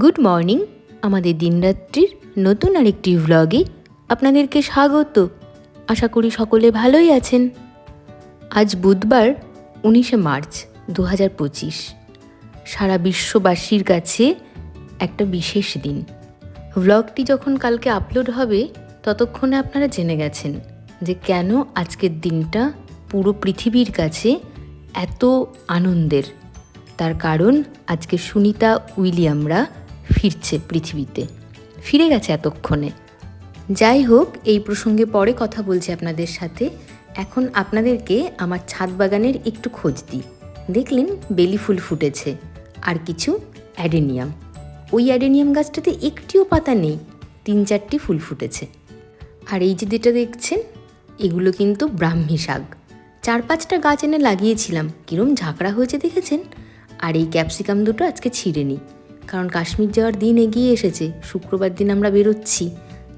Good morning. আমাদের দিনরাত্রির নতুন আরেকটি ভ্লগে আপনাদেরকে স্বাগত। আশা করি সকলে ভালোই আছেন। আজ বুধবার, উনিশে মার্চ দু হাজার পঁচিশ। সারা বিশ্ববাসীর কাছে একটা বিশেষ দিন। ভ্লগটি যখন কালকে আপলোড হবে, ততক্ষণে আপনারা জেনে গেছেন যে কেন আজকের দিনটা পুরো পৃথিবীর কাছে এত আনন্দের। তার কারণ আজকে সুনিতা উইলিয়ামরা ফিরছে পৃথিবীতে। ফিরে গেছে এতক্ষণে। যাই হোক, এই প্রসঙ্গে পরে কথা বলছি আপনাদের সাথে। এখন আপনাদেরকে আমার ছাদ বাগানের একটু খোঁজ দিই। দেখলেন বেলি ফুল ফুটেছে। আর কিছু অ্যাডেনিয়াম। ওই অ্যাডেনিয়াম গাছটাতে একটিও পাতা নেই। তিন চারটি ফুল ফুটেছে। আর এই যে যেটা দেখছেন, এগুলো কিন্তু ব্রাহ্মী শাক। চার পাঁচটা গাছ এনে লাগিয়েছিলাম। কিরম ঝাঁকড়া হয়েছে দেখেছেন? আর এই ক্যাপসিকাম দুটো আজকে ছিঁড়ে নিই কারণ কাশ্মীর যাওয়ার দিন এগিয়ে এসেছে। শুক্রবার দিন আমরা বেরোচ্ছি।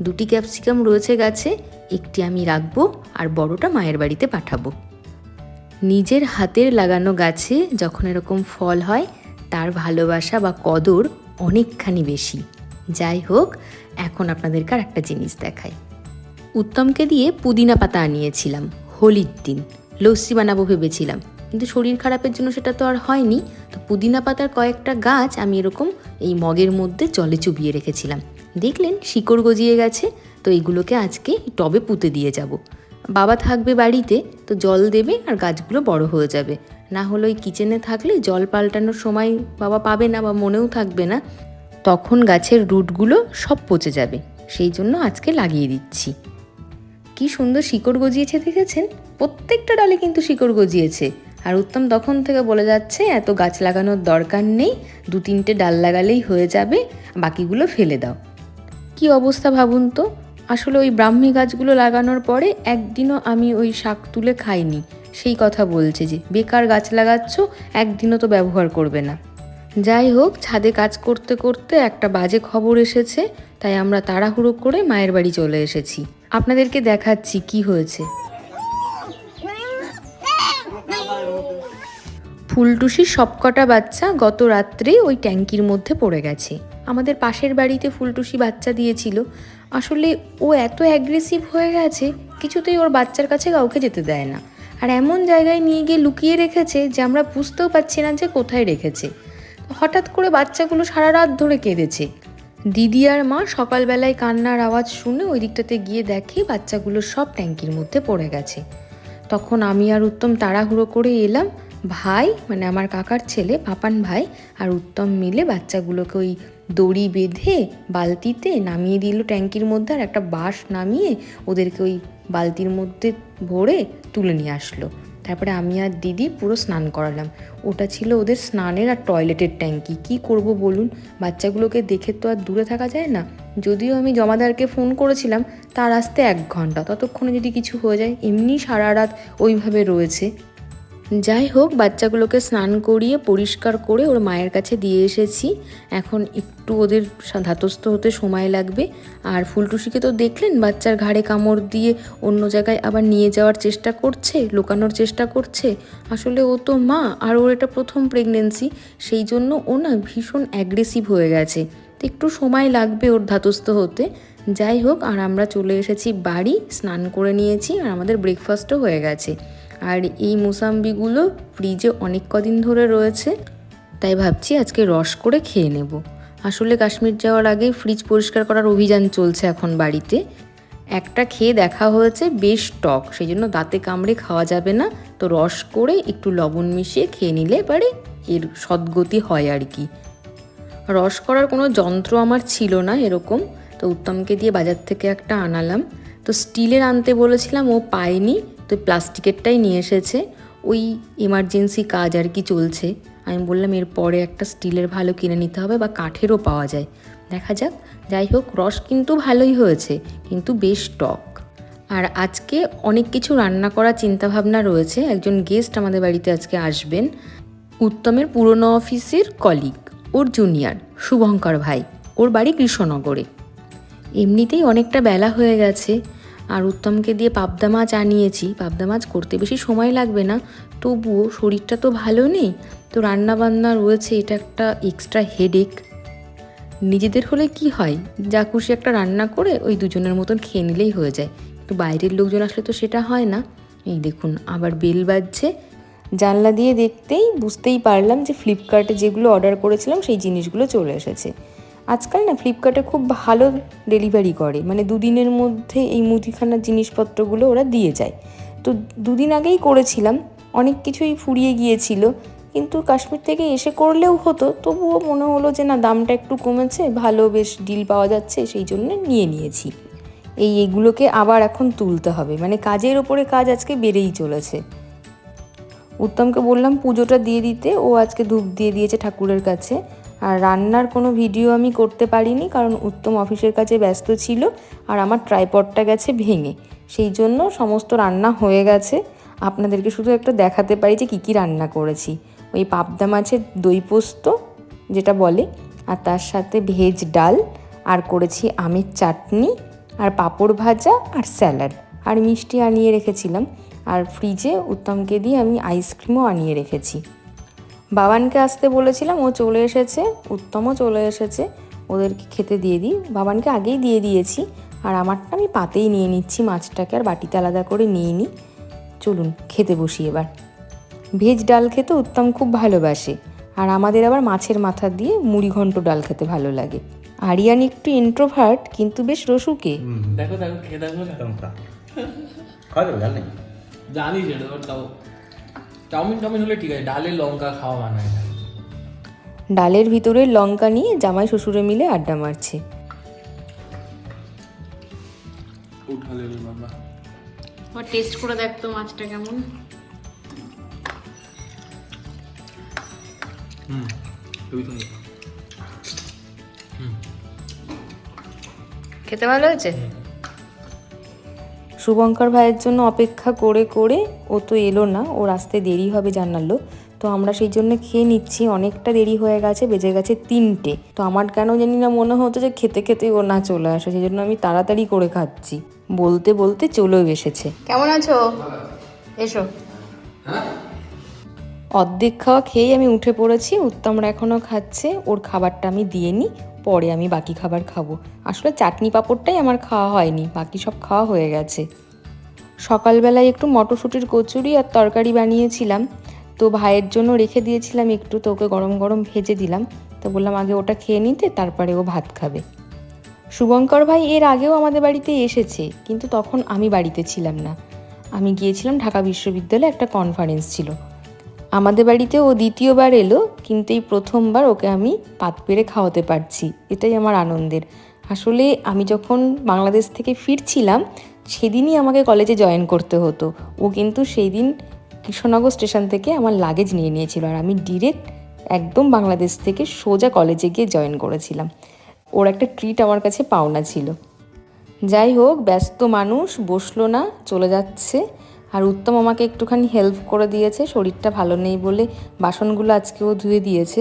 দুটি ক্যাপসিকাম রয়েছে গাছে, একটি আমি রাখব আর বড়টা মায়ের বাড়িতে পাঠাবো। নিজের হাতের লাগানো গাছে যখন এরকম ফল হয়, তার ভালোবাসা বা কদর অনেকখানি বেশি। যাই হোক, এখন আপনাদেরকে আর একটা জিনিস দেখাই। উত্তমকে দিয়ে পুদিনা পাতা আনিয়েছিলাম, হোলির দিন। লস্যি বানাবো ভেবেছিলাম। কিন্তু শরীর খারাপের জন্য সেটা তো আর হয়নি। তো পুদিনা পাতার কয়েকটা গাছ আমি এরকম এই মগের মধ্যে জলে চুবিয়ে রেখেছিলাম। দেখলেন শিকড় গজিয়ে গেছে, তো এইগুলোকে আজকে টবে পুঁতে দিয়ে যাব। বাবা থাকবে বাড়িতে, তো জল দেবে আর গাছগুলো বড় হয়ে যাবে। না হলে ওই কিচেনে থাকলে জল পাল্টানোর সময় বাবা পাবে না বা মনেও থাকবে না। তখন গাছের রুটগুলো সব পচে যাবে। সেই জন্য আজকে লাগিয়ে দিচ্ছি। কি সুন্দর শিকড় গজিয়েছে, দেখেছেন? প্রত্যেকটা ডালে কিন্তু শিকড় গজিয়েছে। আর উত্তম তখন থেকে বলে যাচ্ছে, এত গাছ লাগানোর দরকার নেই, দু তিনটে ডাল লাগালেই হয়ে যাবে, বাকিগুলো ফেলে দাও। কি অবস্থা ভাবুন তো? আসলে ওই ব্রাহ্মী গাছগুলো লাগানোর পরে একদিনও আমি ওই শাক তুলে খাইনি। সেই কথা বলছে যে, বেকার গাছ লাগাচ্ছ, একদিনও তো ব্যবহার করবে না। যাই হোক, ছাদে কাজ করতে করতে একটা বাজে খবর এসেছে, তাই আমরা তাড়াহুড়ো করে মায়ের বাড়ি চলে এসেছি। আপনাদেরকে দেখাচ্ছি কি হয়েছে। ফুলটুসির সবকটা বাচ্চা গত রাত্রে ওই ট্যাঙ্কির মধ্যে পড়ে গেছে। আমাদের পাশের বাড়িতে ফুলটুসি বাচ্চা দিয়েছিল। আসলে ও এত অ্যাগ্রেসিভ হয়ে গেছে, কিছুতেই ওর বাচ্চার কাছে কাউকে যেতে দেয় না। আর এমন জায়গায় নিয়ে গিয়ে লুকিয়ে রেখেছে যে আমরা বুঝতেও পারছি না যে কোথায় রেখেছে। হঠাৎ করে বাচ্চাগুলো সারা রাত ধরে কেঁদেছে। দিদি আর মা সকালবেলায় কান্নার আওয়াজ শুনে ওই দিকটাতে গিয়ে দেখে বাচ্চাগুলো সব ট্যাঙ্কির মধ্যে পড়ে গেছে। তখন আমি আর উত্তম তাড়াহুড়ো করে এলাম ভাই মানে আমার কাকার ছেলে, পাপান ভাই আর উত্তম মিলে বাচ্চাগুলোকে ওই দড়ি বেঁধে বালতিতে নামিয়ে দিল ট্যাঙ্কির মধ্যে আর একটা বাঁশ নামিয়ে ওদেরকে ওই বালতির মধ্যে ভরে তুলে নিয়ে আসলো। তারপরে আমি আর দিদি পুরো স্নান করালাম। ওটা ছিল ওদের স্নানের আর টয়লেটের ট্যাঙ্কি। কি করব বলুন? বাচ্চাগুলোকে দেখে তো আর দূরে থাকা যায় না। যদিও আমি জমাদারকে ফোন করেছিলাম, তার আসতে এক ঘণ্টা। ততক্ষণে যদি কিছু হয়ে যায়, এমনি সারা রাত ওইভাবে রয়েছে। যাই হোক, বাচ্চাগুলোকে স্নান করিয়ে পরিষ্কার করে ওর মায়ের কাছে দিয়ে এসেছি। এখন একটু ওদের ধাতস্থ হতে সময় লাগবে। আর ফুলটুসিকে তো দেখলেন, বাচ্চার ঘাড়ে কামড় দিয়ে অন্য জায়গায় আবার নিয়ে যাওয়ার চেষ্টা করছে, লুকানোর চেষ্টা করছে। আসলে ও তো মা, আর ওর এটা প্রথম প্রেগনেন্সি সেই জন্য ও না ভীষণ অ্যাগ্রেসিভ হয়ে গেছে। তো একটু সময় লাগবে ওর ধাতস্থ হতে। যাই হোক, আর আমরা চলে এসেছি বাড়ি, স্নান করে নিয়েছি, আর আমাদের ব্রেকফাস্টও হয়ে গেছে। আর এই মুসাম্বিগুলো ফ্রিজে অনেক কদিন ধরে রয়েছে, তাই ভাবছি আজকে রস করে খেয়ে নেব। আসলে কাশ্মীর যাওয়ার আগে ফ্রিজ পরিষ্কার করার অভিযান চলছে এখন বাড়িতে। একটা খেয়ে দেখা হয়েছে, বেশ টক সেই জন্য দাঁতে কামড়ে খাওয়া যাবে না। তো রস করে একটু লবণ মিশিয়ে খেয়ে নিলে এবারে এর সদ্গতি হয় আর কি। রস করার কোনো যন্ত্র আমার ছিল না এরকম, তো উত্তমকে দিয়ে বাজার থেকে একটা আনালাম। তো স্টিলের আনতে বলেছিলাম, ও পায়নি। তো প্লাস্টিকেরটাই নিয়ে এসেছে। ওই এমার্জেন্সি কাজ আর কি চলছে। আমি বললাম এরপরে একটা স্টিলের ভালো কিনে নিতে হবে বা কাঠেরও পাওয়া যায়। দেখা যাক। যাই হোক, রস কিন্তু ভালোই হয়েছে, কিন্তু বেশ টক। আর আজকে অনেক কিছু রান্না করার চিন্তাভাবনা রয়েছে। একজন গেস্ট আমাদের বাড়িতে আজকে আসবেন, উত্তমের পুরনো অফিসের কলিগ ওর জুনিয়র শুভঙ্কর ভাই। ওর বাড়ি কৃষ্ণনগরে। এমনিতেই অনেকটা বেলা হয়ে গেছে। আর উত্তমকে দিয়ে পাবদা মাছ আনিয়েছি। পাবদা মাছ করতে বেশি সময় লাগবে না। তবুও শরীরটা তো ভালো নেই। তো রান্নাবান্না রয়েছে, এটা একটা এক্সট্রা হেডেক নিজেদের হলে কি হয়? যা খুশি একটা রান্না করে ওই দুজনের মতন খেয়ে নিলেই হয়ে যায়। কিন্তু বাইরের লোকজন আসলে তো সেটা হয় না। এই দেখুন, আবার বেল বাজছে। জানলা দিয়ে দেখতেই বুঝতেই পারলাম যে ফ্লিপকার্টে যেগুলো অর্ডার করেছিলাম, সেই জিনিসগুলো চলে এসেছে। আজকাল না ফ্লিপকার্টে খুব ভালো ডেলিভারি করে। মানে দুদিনের মধ্যে এই মুদিখানার জিনিসপত্রগুলো ওরা দিয়ে যায়। তো দুদিন আগেই করেছিলাম, অনেক কিছুই ফুরিয়ে গিয়েছিল। কিন্তু কাশ্মীর থেকে এসে করলেও হতো, তবুও মনে হলো যে না, দামটা একটু কমেছে, ভালো বেশ ডিল পাওয়া যাচ্ছে, সেই জন্য নিয়ে নিয়েছি। এই এগুলোকে আবার এখন তুলতে হবে। মানে কাজের ওপরে কাজ আজকে বেড়েই চলেছে। উত্তমকে বললাম, পুজোটা দিয়ে দিতে। ও আজকে ধূপ দিয়ে দিয়েছে ঠাকুরের কাছে। আর রান্নার কোনো ভিডিও আমি করতে পারিনি, কারণ উত্তম অফিসের কাছে ব্যস্ত ছিল আর আমার ট্রাইপডটা গেছে ভেঙে। সেই জন্য সমস্ত রান্না হয়ে গেছে। আপনাদেরকে শুধু একটা দেখাতে পারি যে কী কী রান্না করেছি। ওই পাবদা মাছের দই পোস্ত, যেটা বলে, আর তার সাথে ভেজ ডাল, আর করেছি আমের চাটনি, আর পাঁপড় ভাজা, আর স্যালাড। আর মিষ্টি আনিয়ে রেখেছিলাম। আর ফ্রিজে উত্তমকে দিয়ে আমি আইসক্রিমও আনিয়ে রেখেছি। বাবানকে আসতে বলেছিলাম ও চলে এসেছে উত্তমও চলে এসেছে ওদেরকে খেতে দিয়ে দিই। বাবানকে আগেই দিয়ে দিয়েছি আর আমারটা আমি পাতেই নিয়ে নিচ্ছি মাছটাকে আর বাটিতে আলাদা করে নিয়ে নিই। চলুন খেতে বসি এবার। ভেজ ডাল খেতে উত্তম খুব ভালোবাসে আর আমাদের আবার মাছের মাথা দিয়ে মুড়ি ঘন্ট ডাল খেতে ভালো লাগে। আরিয়ান একটু ইন্ট্রোভার্ট কিন্তু বেশ রসুকে। দেখো দেখো খেয়ে দেখো। জানি চাউমিন টাউমিন হলে ঠিক আছে ডালে লঙ্কা খাওয়া মানায় না ডালের ভিতরে লঙ্কা নিয়ে জামাই শ্বশুরে মিলে আড্ডা মারছে। উঠালে রে বাবা। আর টেস্ট করে দেখ তো মাছটা কেমন। হুম খুবই সুন্দর খেতে ভালো হয়েছে? শুভঙ্কর ভাইয়ের জন্য অপেক্ষা করে করে ও তো এলো না। ওর আসতে দেরি হবে জানালো। তো আমরা সেই জন্য খেয়ে নিচ্ছি। অনেকটা দেরি হয়ে গেছে বেজে গেছে তিনটে। তো আমার কেন জানি না মনে হতো যে খেতে খেতে ও না চলে আসে সেই জন্য আমি তাড়াতাড়ি করে খাচ্ছি। বলতে বলতে চলেও এসেছে। কেমন আছো? এসো। অর্ধেক খাওয়া খেয়েই আমি উঠে পড়েছি। উত্তমরা এখনও খাচ্ছে। ওর খাবারটা আমি দিয়ে নিই পরে আমি বাকি খাবার খাব। আসলে চাটনি পাঁপড়টাই আমার খাওয়া হয়নি, বাকি সব খাওয়া হয়ে গেছে। সকালবেলায় একটু মটরশুঁটির কচুরি আর তরকারি বানিয়েছিলাম। তো ভাইয়ের জন্য রেখে দিয়েছিলাম একটু, তো ওকে গরম গরম ভেজে দিলাম। তো বললাম, আগে ওটা খেয়ে নিতে, তারপরে ও ভাত খাবে। শুভঙ্কর ভাই এর আগেও আমাদের বাড়িতে এসেছে, কিন্তু তখন আমি বাড়িতে ছিলাম না। আমি গিয়েছিলাম ঢাকা বিশ্ববিদ্যালয়ে একটা কনফারেন্স ছিল। আমাদের বাড়িতে ও দ্বিতীয়বার এলো, কিন্তু এই প্রথমবার ওকে আমি পাত পেরে খাওয়াতে পারছি। এটাই আমার আনন্দের। আসলে আমি যখন বাংলাদেশ থেকে ফিরছিলাম, সেদিনই আমাকে কলেজে জয়েন করতে হতো। ও কিন্তু সেই দিন কৃষ্ণনগর স্টেশন থেকে আমার লাগেজ নিয়ে নিয়েছিল আর আমি ডিরেক্ট একদম বাংলাদেশ থেকে সোজা কলেজে গিয়ে জয়েন করেছিলাম। ওর একটা ট্রিট আমার কাছে পাওনা ছিল। যাই হোক, ব্যস্ত মানুষ, বসল না, চলে যাচ্ছে। আর উত্তম আমাকে একটুখানি হেল্প করে দিয়েছে, শরীরটা ভালো নেই বলে বাসনগুলো আজকেও ধুয়ে দিয়েছে।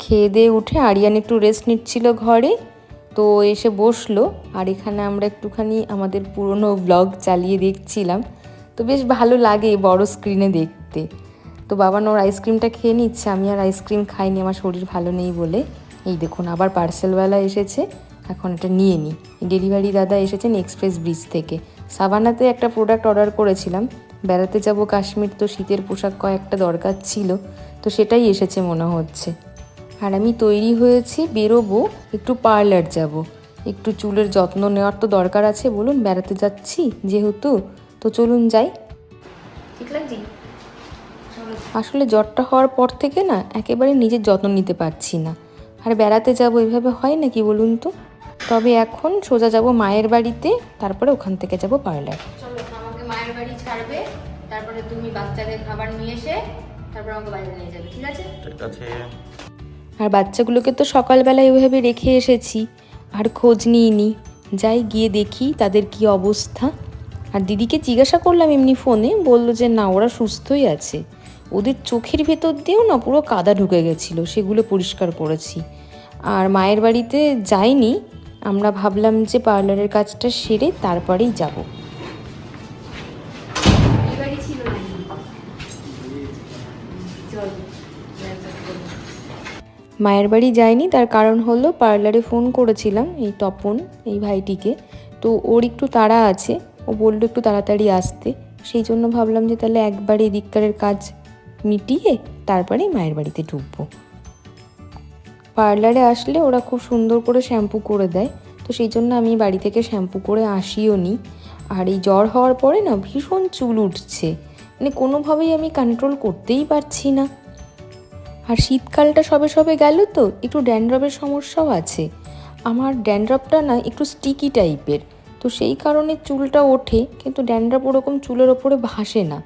খেয়ে দিয়ে উঠে আরিয়ান একটু রেস্ট নিচ্ছিল ঘরে, তো এসে বসল। আর এখানে আমরা একটুখানি আমাদের পুরনো ব্লগ চালিয়ে দেখছিলাম। তো বেশ ভালো লাগে বড় স্ক্রিনে দেখতে। তো বাবা ওর আইসক্রিমটা খেয়ে নিচ্ছে, আমি আর আইসক্রিম খাইনি, আমার শরীর ভালো নেই বলে। এই দেখুন, আবার পার্সেলওয়ালা এসেছে, এখন এটা নিয়ে নিই ডেলিভারি দাদা এসেছেন এক্সপ্রেস ব্রিজ থেকে। সাবানাতে একটা প্রোডাক্ট অর্ডার করেছিলাম। বেড়াতে যাব কাশ্মীর তো শীতের পোশাক কয়েকটা দরকার ছিল তো সেটাই এসেছে মনে হচ্ছে। আর আমি তৈরি হয়েছি বেরোবো একটু পার্লার যাব। একটু চুলের যত্ন নেওয়ার তো দরকার আছে বলুন বেড়াতে যাচ্ছি যেহেতু তো চলুন যাই। ঠিক লাগছি? আসলে জ্বরটা হওয়ার পর থেকে না একেবারে নিজের যত্ন নিতে পারছি না। আর বেড়াতে যাব এইভাবে হয় নাকি বলুন তো? তবে এখন সোজা যাব মায়ের বাড়িতে তারপরে ওখান থেকে যাব পার্লার। চলো আমাকে মায়ের বাড়ি ছাড়বে তারপরে তুমি বাচ্চাদের খাবার নিয়ে এসে তারপর আমাকে বাইরে নিয়ে যাবে ঠিক আছে? ঠিক আছে। আর বাচ্চাগুলোকে তো সকালবেলায় ওইভাবে রেখে এসেছি আর খোঁজ নিইনি। যাই গিয়ে দেখি তাদের কি অবস্থা। আর দিদিকে জিজ্ঞাসা করলাম এমনি ফোনে বলল যে না ওরা সুস্থই আছে। ওদের চোখের ভেতর দিয়েও না পুরো কাদা ঢুকে গেছিল সেগুলো পরিষ্কার করেছি। আর মায়ের বাড়িতে যাইনি আমরা ভাবলাম যে পার্লারের কাজটা সেরে তারপরেই যাব। মায়ের বাড়ি যায়নি তার কারণ হলো পার্লারে ফোন করেছিলাম এই তপন এই ভাইটিকে। তো ওর একটু তাড়া আছে ও বলল একটু তাড়াতাড়ি আসতে। সেই জন্য ভাবলাম যে তাহলে একবার এদিককারের কাজ মিটিয়ে তারপরে মায়ের বাড়িতে ঢুকবো। পার্লারে আসলে ওরা খুব সুন্দর করে শ্যাম্পু করে দেয়। তো সেই জন্য আমি বাড়ি থেকে শ্যাম্পু করে আসিও নি। আর এই জ্বর হওয়ার পরে না ভীষণ চুল উঠছে। মানে কোনোভাবেই আমি কন্ট্রোল করতেই পারছি না। আর শীতকালটা সবে সবে গেল তো, একটু ড্যান্ড্রফের সমস্যাও আছে। আমার ড্যান্ড্রফটা না একটু স্টিকি টাইপের তো সেই কারণে চুলটা ওঠে, কিন্তু ড্যান্ড্রফ ওরকম চুলের ওপরে ভাসে না।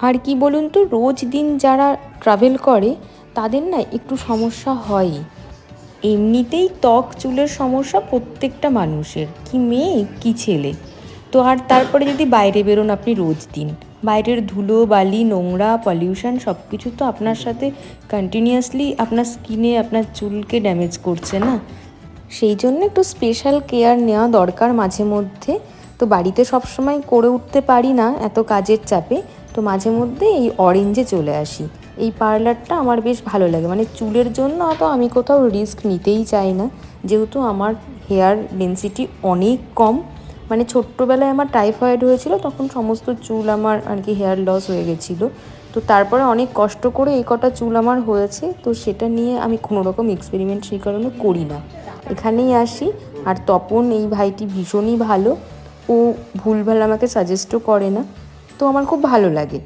আর কি বলুন তো, রোজ দিন যারা ট্রাভেল করে তাদের না একটু সমস্যা হয়ই। এমনিতেই ত্বক, চুলের সমস্যা প্রত্যেকটা মানুষের। কি মেয়ে, কি ছেলে। তো আর তারপরে যদি বাইরে বেরোন আপনি রোজ দিন। বাইরের ধুলো, বালি, নোংরা পলিউশন সব কিছু তো আপনার সাথে কন্টিনিউয়াসলি আপনার স্কিনে আপনার চুলকে ড্যামেজ করছে না। সেই জন্য একটু স্পেশাল কেয়ার নেওয়া দরকার মাঝে মধ্যে। তো বাড়িতে সবসময় করে উঠতে পারি না এত কাজের চাপে। তো মাঝে মধ্যে এই অরেঞ্জে চলে আসি। এই পার্লারটা আমার বেশ ভালো লাগে। মানে চুলের জন্য অত আমি কোথাও রিস্ক নিতেই চাই না। যেহেতু আমার হেয়ার ডেন্সিটি অনেক কম। মানে ছোট্টবেলায় আমার টাইফয়েড হয়েছিল, তখন সমস্ত চুল আমার আর কি হেয়ার লস হয়ে গেছিল। তো তারপরে অনেক কষ্ট করে এই কটা চুল আমার হয়েছে। তো সেটা নিয়ে আমি কোনো রকম এক্সপেরিমেন্ট সেই কারণে করি না। এখানেই আসি। আর তপন, এই ভাইটি ভীষণই ভালো। ও ভুলভাল আমাকে সাজেস্টও করে না। তো আমার খুব ভালো লাগে।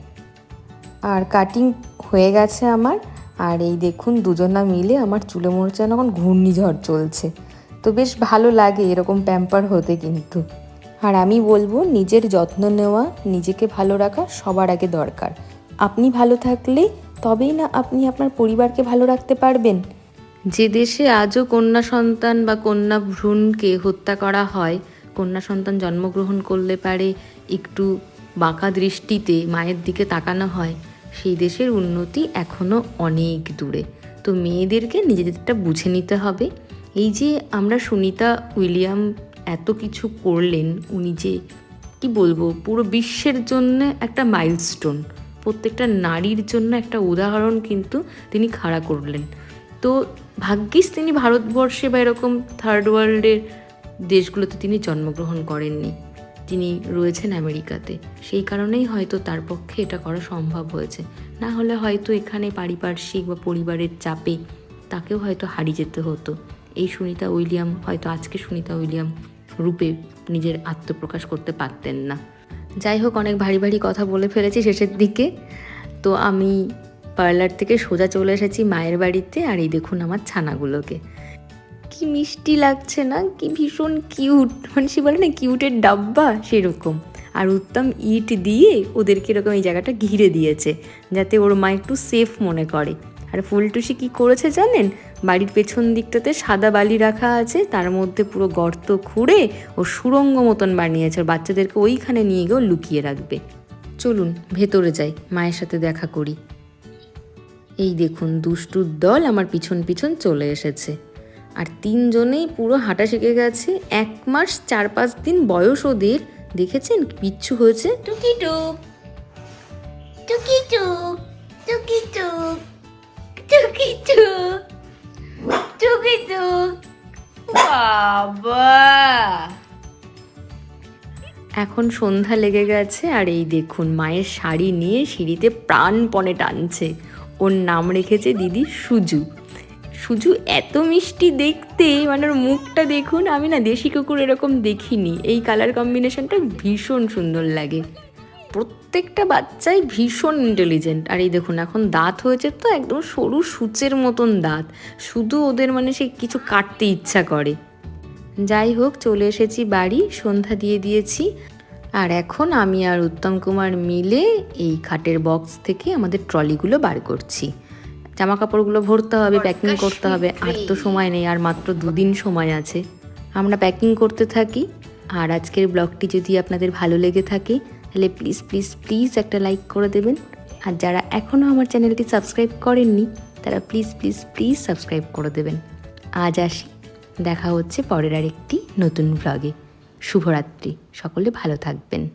আর কাটিং হয়ে গেছে আমার। আর এই দেখুন দুজনা মিলে আমার চুলে যেন এখন ঘূর্ণিঝড় চলছে। তো বেশ ভালো লাগে এরকম প্যাম্পার হতে কিন্তু। আর আমি বলব নিজের যত্ন নেওয়া, নিজেকে ভালো রাখা সবার আগে দরকার। আপনি ভালো থাকলে তবেই না আপনি আপনার পরিবারকে ভালো রাখতে পারবেন। যে দেশে আজও কন্যা সন্তান বা কন্যা ভ্রূণকে হত্যা করা হয়, কন্যা সন্তান জন্মগ্রহণ করলে পারে একটু বাঁকা দৃষ্টিতে মায়ের দিকে তাকানো হয়। সেই দেশের উন্নতি এখনও অনেক দূরে। তো মেয়েদেরকে নিজেদেরটা বুঝে নিতে হবে। এই যে আমরা সুনিতা উইলিয়াম এত কিছু করলেন, উনি যে, কি বলব, পুরো বিশ্বের জন্য একটা মাইলস্টোন, প্রত্যেকটা নারীর জন্য একটা উদাহরণ কিন্তু তিনি খাড়া করলেন। তো ভাগ্যিস তিনি ভারতবর্ষে বা এরকম থার্ড ওয়ার্ল্ডের দেশগুলোতে তিনি জন্মগ্রহণ করেননি। তিনি রয়েছেন আমেরিকাতে। সেই কারণেই হয়তো তার পক্ষে এটা করা সম্ভব হয়েছে। না হলে হয়তো এখানে পারিপার্শ্বিক বা পরিবারের চাপে তাকেও হয়তো হারিয়ে যেতে হতো। এই সুনিতা উইলিয়াম, হয়তো আজকে সুনিতা উইলিয়াম রূপে নিজের আত্মপ্রকাশ করতে পারতেন না। যাই হোক, অনেক ভারী ভারী কথা বলে ফেলেছি শেষের দিকে। তো আমি পার্লার থেকে সোজা চলে এসেছি মায়ের বাড়িতে, আর এই দেখুন আমার ছানাগুলোকে। কি মিষ্টি লাগছে না, কি ভীষণ কিউট মানে সে বলে না কিউটের ডাব্বা সেরকম। আর উত্তম ইট দিয়ে ওদেরকে এরকম এই জায়গাটা ঘিরে দিয়েছে, যাতে ওর মা একটু সেফ মনে করে। আর ফুলটুসি কি করেছে জানেন? বাড়ির পেছন দিকটাতে সাদা বালি রাখা আছে, তার মধ্যে পুরো গর্ত খুঁড়ে ও সুরঙ্গ মতন বানিয়েছে। ওর বাচ্চাদেরকে ওইখানে নিয়ে গিয়েও লুকিয়ে রাখবে। চলুন, ভেতরে যাই, মায়ের সাথে দেখা করি। এই দেখুন দুষ্টুর দল আমার পিছন পিছন চলে এসেছে। আর তিনজনেই পুরো হাঁটা শিখে গেছে। এক মাস চার পাঁচ দিন বয়স ওদের। দেখেছেন? পিচ্ছু হয়েছে। টুকি টুক টুকি টুক টুকি টুক টুকি টুক টুকি টুক বাবা। এখন সন্ধ্যা লেগে গেছে আর এই দেখুন মায়ের শাড়ি নিয়ে সিঁড়িতে প্রাণপণে টানছে। ওর নাম রেখেছে দিদি সুজু। সুজু এত মিষ্টি দেখতে মানে ওর মুখটা দেখুন, আমি না দেশি কুকুর এরকম দেখিনি। এই কালার কম্বিনেশনটা ভীষণ সুন্দর লাগে। প্রত্যেকটা বাচ্চাই ভীষণ ইন্টেলিজেন্ট আর এই দেখুন, এখন দাঁত হয়েছে তো একদম সরু সূচের মতন দাঁত। শুধু ওদের মানে সে কিছু কাটতে ইচ্ছা করে। যাই হোক, চলে এসেছি বাড়ি, সন্ধ্যা দিয়ে দিয়েছি। আর এখন আমি আর উত্তম কুমার মিলে এই খাটের বক্স থেকে আমাদের ট্রলিগুলো বার করছি। জামা কাপড়গুলো ভরতে হবে প্যাকিং করতে হবে। আর তো সময় নেই আর মাত্র দুদিন সময় আছে। আমরা প্যাকিং করতে থাকি। আর আজকের ব্লগটি যদি আপনাদের ভালো লেগে থাকে তাহলে প্লিজ প্লিজ প্লিজ একটা লাইক করে দেবেন। আর যারা এখনও আমার চ্যানেলটি সাবস্ক্রাইব করেননি তারা প্লিজ প্লিজ প্লিজ সাবস্ক্রাইব করে দেবেন। আজ আসি। দেখা হচ্ছে পরের আরেকটি নতুন ব্লগে শুভরাত্রি। সকলে ভালো থাকবেন।